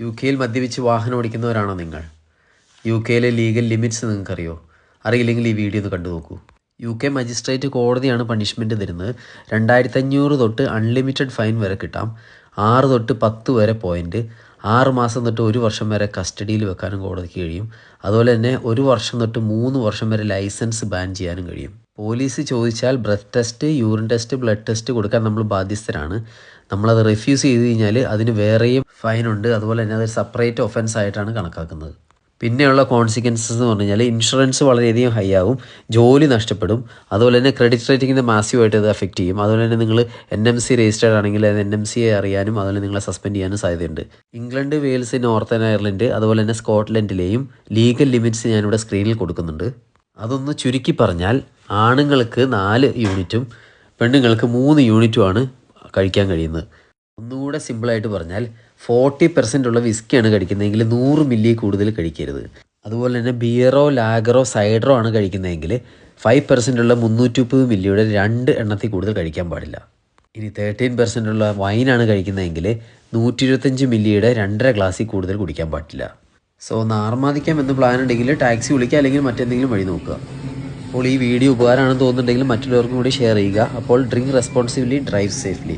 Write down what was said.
U കെയിൽ മദ്യപിച്ച് വാഹനം ഓടിക്കുന്നവരാണോ നിങ്ങൾ? യു കെയിലെ ലീഗൽ ലിമിറ്റ്സ് നിങ്ങൾക്കറിയോ? അറിയില്ലെങ്കിൽ ഈ വീഡിയോ ഒന്ന് കണ്ടു നോക്കൂ യു കെ മജിസ്ട്രേറ്റ് കോടതിയാണ് പണിഷ്മെന്റ് തരുന്നത്. രണ്ടായിരത്തി അഞ്ഞൂറ് തൊട്ട് അൺലിമിറ്റഡ് ഫൈൻ വരെ കിട്ടാം. ആറ് തൊട്ട് പത്ത് വരെ പോയിന്റ് ആറ് മാസം തൊട്ട് ഒരു വർഷം വരെ കസ്റ്റഡിയിൽ വെക്കാനും കോടതിക്ക് കഴിയും. അതുപോലെ തന്നെ ഒരു വർഷം തൊട്ട് മൂന്ന് വർഷം വരെ ലൈസൻസ് ബാൻ ചെയ്യാനും കഴിയും. പോലീസ് ചോദിച്ചാൽ breath test urine test blood test കൊടുക്കാൻ നമ്മൾ ബാധ്യസ്ഥരാണ്. നമ്മളത് റിഫ്യൂസ് ചെയ്ത് കഴിഞ്ഞാൽ അതിന് വേറെയും ഫൈനുണ്ട് അതുപോലെ തന്നെ അതൊരു സെപ്പറേറ്റ് ഒഫൻസ് ആയിട്ടാണ് കണക്കാക്കുന്നത്. പിന്നെയുള്ള കോൺസിക്വൻസസ് എന്ന് പറഞ്ഞു കഴിഞ്ഞാൽ ഇൻഷുറൻസ് വളരെയധികം ഹൈ ആവും. ജോലി നഷ്ടപ്പെടും. അതുപോലെ തന്നെ ക്രെഡിറ്റ് റേറ്റിങ്ങിന്റെ മാസീവായിട്ട് അത് എഫക്റ്റ് ചെയ്യും. അതുപോലെ തന്നെ നിങ്ങൾ എൻ എം സി രജിസ്റ്റേഡ് ആണെങ്കിൽ അത് എൻ എം സിയെ അറിയാനും അതുപോലെ നിങ്ങളെ സസ്പെൻഡ് ചെയ്യാനും സാധ്യതയുണ്ട്. ഇംഗ്ലണ്ട് വെയിൽസ് നോർത്തേൺ അയർലൻഡ് അതുപോലെ തന്നെ സ്കോട്ട്ലൻഡിലെയും ലീഗൽ ലിമിറ്റ്സ് ഞാനിവിടെ സ്ക്രീനിൽ കൊടുക്കുന്നുണ്ട്. അതൊന്ന് ചുരുക്കി പറഞ്ഞാൽ ആണുങ്ങൾക്ക് നാല് യൂണിറ്റും പെണ്ണുങ്ങൾക്ക് മൂന്ന് യൂണിറ്റുമാണ് കഴിക്കാൻ കഴിയുന്നത്. ഒന്നുകൂടെ സിമ്പിളായിട്ട് പറഞ്ഞാൽ ഫോർട്ടി പെർസെന്റ് ഉള്ള വിസ്കിയാണ് കഴിക്കുന്നതെങ്കിൽ നൂറ് മില്ലി കൂടുതൽ കഴിക്കരുത്. അതുപോലെ തന്നെ ബിയറോ ലാഗറോ സൈഡറോ ആണ് കഴിക്കുന്നതെങ്കിൽ ഫൈവ് പെർസെന്റ് ഉള്ള മുന്നൂറ്റി മുപ്പത് മില്ലിയുടെ രണ്ട് എണ്ണത്തിൽ കൂടുതൽ കഴിക്കാൻ പാടില്ല. ഇനി തേർട്ടീൻ പെർസെന്റ് ഉള്ള വൈനാണ് കഴിക്കുന്നതെങ്കിൽ നൂറ്റി ഇരുപത്തഞ്ച് മില്ലിയുടെ രണ്ടര ഗ്ലാസ്സിൽ കൂടുതൽ കുടിക്കാൻ പാടില്ല. സോ ഒന്ന് ആർമാദിക്കാം എന്ന് പ്ലാൻ ഉണ്ടെങ്കിൽ ടാക്സി വിളിക്കുക അല്ലെങ്കിൽ മറ്റെന്തെങ്കിലും വഴി നോക്കുക. അപ്പോൾ ഈ വീഡിയോ ഉപകാരമാണെന്ന് തോന്നുന്നുണ്ടെങ്കിൽ മറ്റുള്ളവർക്കും കൂടി ഷെയർ ചെയ്യുക. അപ്പോൾ ഡ്രിങ്ക് റെസ്പോൺസിബിലി ഡ്രൈവ് സേഫ്ലി